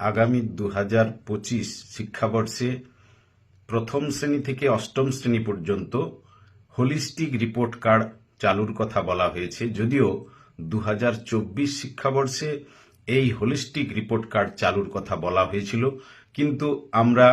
আগামী দু হাজার পঁচিশ শিক্ষাবর্ষে প্রথম শ্রেণি থেকে অষ্টম শ্রেণি পর্যন্ত হোলিস্টিক রিপোর্ট কার্ড চালুর কথা বলা হয়েছে। যদিও দু হাজার চব্বিশ শিক্ষাবর্ষে এই হোলিস্টিক রিপোর্ট কার্ড চালুর কথা বলা হয়েছিল, কিন্তু আমরা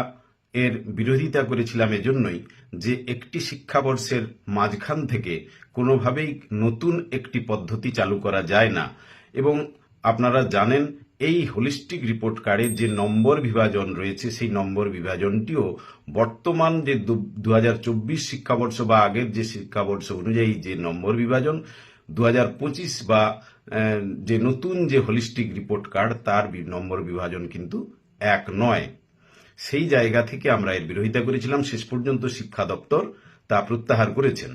এর বিরোধিতা করেছিলাম এজন্যই যে একটি শিক্ষাবর্ষের মাঝখান থেকে কোনোভাবেই নতুন একটি পদ্ধতি চালু করা যায় না। এবং আপনারা জানেন এই হোলিস্টিক রিপোর্ট কার্ডের যে নম্বর বিভাজন রয়েছে, সেই নম্বর বিভাজনটিও বর্তমান যে দু হাজার চব্বিশ শিক্ষাবর্ষ বা আগের যে শিক্ষাবর্ষ অনুযায়ী যে নম্বর বিভাজন দু হাজার পঁচিশ বা যে নতুন যে হোলিস্টিক রিপোর্ট কার্ড তার নম্বর বিভাজন কিন্তু এক নয়। সেই জায়গা থেকে আমরা এর বিরোধিতা করেছিলাম, শেষ পর্যন্ত শিক্ষা দপ্তর তা প্রত্যাহার করেছেন।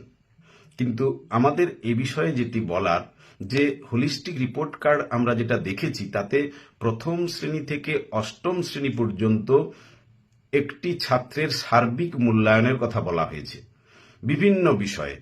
কিন্তু আমাদের এ বিষয়ে যেটি বলার যে হোলিস্টিক রিপোর্ট কার্ড আমরা যেটা দেখেছি, তাতে প্রথম শ্রেণি থেকে অষ্টম শ্রেণি পর্যন্ত একটি ছাত্রের সার্বিক মূল্যায়নের কথা বলা হয়েছে। বিভিন্ন বিষয়ে।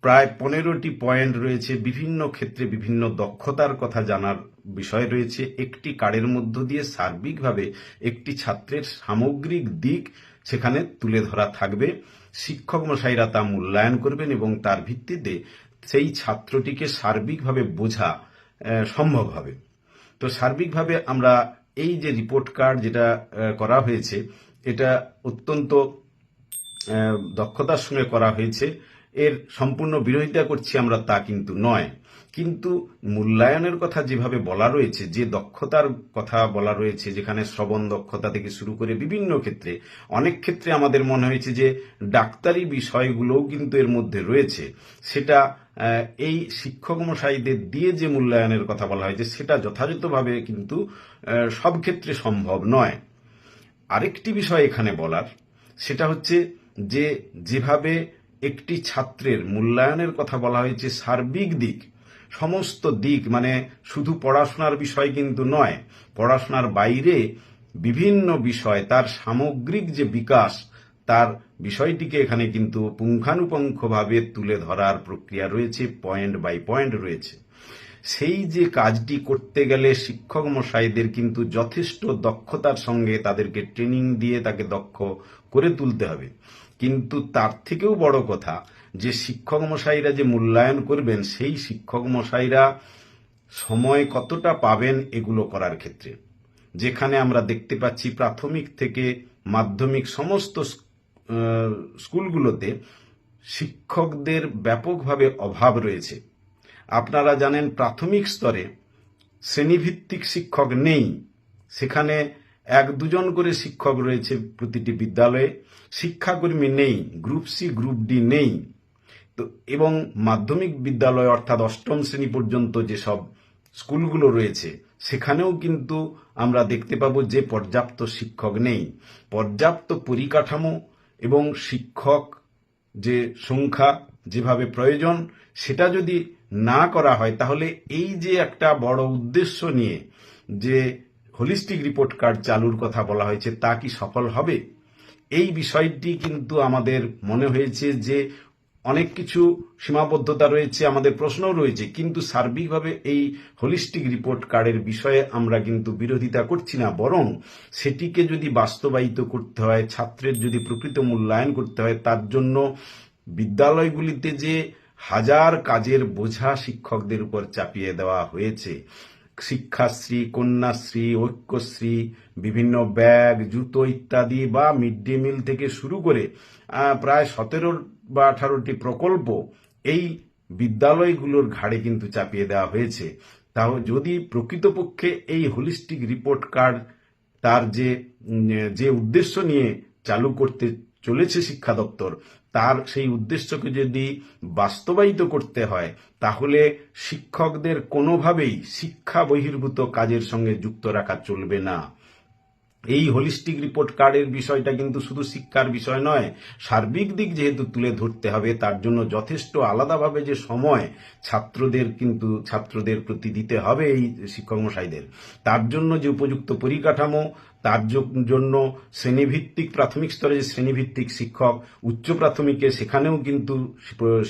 প্রায় পনেরোটি পয়েন্ট রয়েছে, বিভিন্ন ক্ষেত্রে বিভিন্ন দক্ষতার কথা জানার বিষয় রয়েছে। একটি কার্ডের মধ্য দিয়ে সার্বিকভাবে একটি ছাত্রের সামগ্রিক দিক সেখানে তুলে ধরা থাকবে। শিক্ষক মশাইরা তা মূল্যায়ন করবেন এবং তার ভিত্তিতে সেই ছাত্রটিকে সার্বিকভাবে বোঝা সম্ভব হবে। তো সার্বিকভাবে আমরা এই যে রিপোর্ট কার্ড যেটা করা হয়েছে, এটা অত্যন্ত দক্ষতার সঙ্গে করা হয়েছে। এর সম্পূর্ণ বিরোধিতা করছি আমরা তা কিন্তু নয়। কিন্তু মূল্যায়নের কথা যেভাবে বলা রয়েছে, যে দক্ষতার কথা বলা রয়েছে, যেখানে শ্রবণ দক্ষতা থেকে শুরু করে বিভিন্ন ক্ষেত্রে, অনেক ক্ষেত্রে আমাদের মনে হয়েছে যে ডাক্তারি বিষয়গুলোও কিন্তু এর মধ্যে রয়েছে। সেটা এই শিক্ষক মশাইদের দিয়ে যে মূল্যায়নের কথা বলা হয়েছে, সেটা যথাযথভাবে কিন্তু সব ক্ষেত্রে সম্ভব নয়। আরেকটি বিষয় এখানে বলার, সেটা হচ্ছে যে যেভাবে একটি ছাত্রের মূল্যায়নের কথা বলা হয়েছে সার্বিক দিক সমস্ত দিক মানে শুধু পড়াশোনার বিষয় কিন্তু নয়, পড়াশোনার বাইরে বিভিন্ন বিষয়, তার সামগ্রিক যে বিকাশ, তার বিষয়টিকে এখানে কিন্তু পুঙ্খানুপুঙ্খভাবে তুলে ধরার প্রক্রিয়া রয়েছে, পয়েন্ট বাই পয়েন্ট রয়েছে। সেই যে কাজটি করতে গেলে শিক্ষক মশাইদের কিন্তু যথেষ্ট দক্ষতার সঙ্গে তাদেরকে ট্রেনিং দিয়ে তাকে দক্ষ করে তুলতে হবে। কিন্তু তার থেকেও বড় কথা যে শিক্ষক মশাইরা যে মূল্যায়ন করবেন, সেই শিক্ষক মশাইরা সময় কতটা পাবেন এগুলো করার ক্ষেত্রে। যেখানে আমরা দেখতে পাচ্ছি প্রাথমিক থেকে মাধ্যমিক সমস্ত স্কুলগুলোতে শিক্ষকদের ব্যাপকভাবে অভাব রয়েছে। আপনারা জানেন প্রাথমিক স্তরে শ্রেণীভিত্তিক শিক্ষক নেই। সেখানে এক দুজন করে শিক্ষক রয়েছে প্রতিটি বিদ্যালয়ে। শিক্ষাকর্মী নেই, গ্রুপ সি, গ্রুপ ডি নেই। তো এবং মাধ্যমিক বিদ্যালয় অর্থাৎ অষ্টম শ্রেণি পর্যন্ত যেসব স্কুলগুলো রয়েছে, সেখানেও কিন্তু আমরা দেখতে পাবো যে পর্যাপ্ত শিক্ষক নেই। পর্যাপ্ত পরিকাঠামো এবং শিক্ষক যে সংখ্যা যেভাবে প্রয়োজন, সেটা যদি না করা হয়, তাহলে এই যে একটা বড় উদ্দেশ্য নিয়ে যে হোলিস্টিক রিপোর্ট কার্ড চালুর কথা বলা হয়েছে, তা কি সফল হবে? এই বিষয়টি কিন্তু আমাদের মনে হয়েছে যে অনেক কিছু সীমাবদ্ধতা রয়েছে, আমাদের প্রশ্নও রয়েছে, কিন্তু সার্বিকভাবে এই হোলিস্টিক রিপোর্ট কার্ডের বিষয়ে আমরা কিন্তু বিরোধিতা করছি না, বরং সেটিকে যদি বাস্তবায়িত করতে হয়, ছাত্রের যদি প্রকৃত মূল্যায়ন করতে হয়, তার জন্য বিদ্যালয়গুলিতে যে হাজার কাজের বোঝা শিক্ষকদের উপর চাপিয়ে দেওয়া হয়েছে, শিক্ষাশ্রী, কন্যাশ্রী, ঐক্যশ্রী, বিভিন্ন ব্যাগ, জুতো ইত্যাদি বা মিড ডে মিল থেকে শুরু করে প্রায় সতেরো বা আঠারোটি প্রকল্প, এই বিদ্যালয়গুলোর ঘাড়ে কিন্তু চাপিয়ে দেওয়া হয়েছে। তাও যদি প্রকৃতপক্ষে এই হোলিস্টিক রিপোর্ট কার্ড তার যে যে উদ্দেশ্য নিয়ে চালু করতে চলেছে শিক্ষা দপ্তর, তার সেই উদ্দেশ্যকে যদি বাস্তবায়িত করতে হয়, তাহলে শিক্ষকদের কোনোভাবেই শিক্ষা বহির্ভূত কাজের সঙ্গে যুক্ত রাখা চলবে না। এই হোলিস্টিক রিপোর্ট কার্ডের বিষয়টা কিন্তু শুধু শিক্ষার বিষয় নয়, সার্বিক দিক যেহেতু তুলে ধরতে হবে, তার জন্য যথেষ্ট আলাদাভাবে যে সময় ছাত্রদের কিন্তু, ছাত্রদের প্রতি দিতে হবে এই শিক্ষক মশাইদের তার জন্য যে উপযুক্ত পরিকাঠামো, তার জন্য শ্রেণীভিত্তিক, প্রাথমিক স্তরে যে শ্রেণীভিত্তিক শিক্ষক, উচ্চ প্রাথমিকে সেখানেও কিন্তু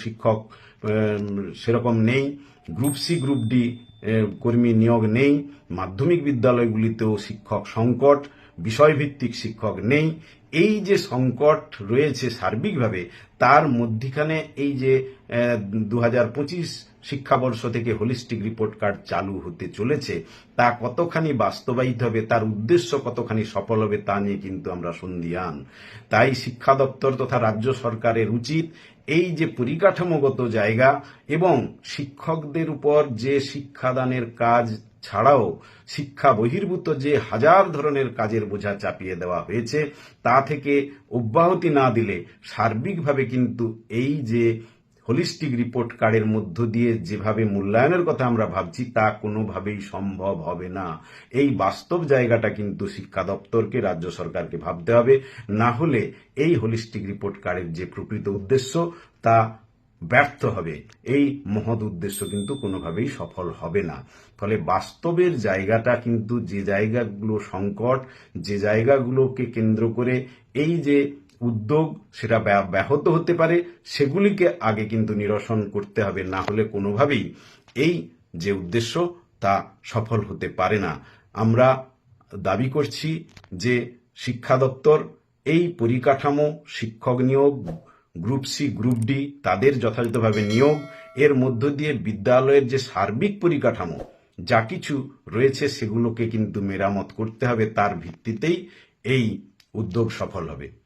শিক্ষক সেরকম নেই। গ্রুপ সি, গ্রুপ ডি কর্মী নিয়োগ নেই। মাধ্যমিক বিদ্যালয়গুলিতেও শিক্ষক সংকট। বিষয়ভিত্তিক শিক্ষক নেই। এই যে সংকট রয়েছে সার্বিকভাবে, তার মধ্যিখানে এই যে দু হাজার পঁচিশ শিক্ষাবর্ষ থেকে হোলিস্টিক রিপোর্ট কার্ড চালু হতে চলেছে, তা কতখানি বাস্তবায়িত হবে, তার উদ্দেশ্য কতখানি সফল হবে, তা নিয়ে কিন্তু আমরা সন্ধিয়ান তাই শিক্ষা দপ্তর তথা রাজ্য সরকারের উচিত এই যে পরিকাঠামোগত জায়গা এবং শিক্ষকদের উপর যে শিক্ষাদানের কাজ ছাড়াও শিক্ষা বহির্ভূত যে হাজার ধরনের কাজের বোঝা চাপিয়ে দেওয়া হয়েছে, তা থেকে অব্যাহতি না দিলে সার্বিকভাবে কিন্তু এই যে হোলিস্টিক রিপোর্ট কার্ডের মধ্য দিয়ে যেভাবে মূল্যায়নের কথা আমরা ভাবছি, তা কোনোভাবেই সম্ভব হবে না। এই বাস্তব জায়গাটা কিন্তু শিক্ষা দপ্তরকে, রাজ্য সরকারকে ভাবতে হবে। না হলে এই হোলিস্টিক রিপোর্ট কার্ডের যে প্রকৃত উদ্দেশ্য, তা ব্যর্থ হবে। এই মহৎ উদ্দেশ্য কিন্তু কোনোভাবেই সফল হবে না। ফলে বাস্তবের জায়গাটা কিন্তু যে জায়গাগুলো সংকট, যে জায়গাগুলোকে কেন্দ্র করে এই যে উদ্যোগ, সেটা ব্যাহ- ব্যাহত হতে পারে, সেগুলিকে আগে কিন্তু নিরসন করতে হবে। না হলে কোনোভাবেই এই যে উদ্দেশ্য, তা সফল হতে পারে না। আমরা দাবি করছি যে শিক্ষা দপ্তর এই পরিকাঠামো, শিক্ষক নিয়োগ গ্রুপ সি, গ্রুপ ডি তাদের যথাযথভাবে নিয়োগ। এর মধ্য দিয়ে বিদ্যালয়ের যে সার্বিক পরিকাঠামো, যা কিছু রয়েছে সেগুলোকে কিন্তু মেরামত করতে হবে। তার ভিত্তিতেই এই উদ্যোগ সফল হবে।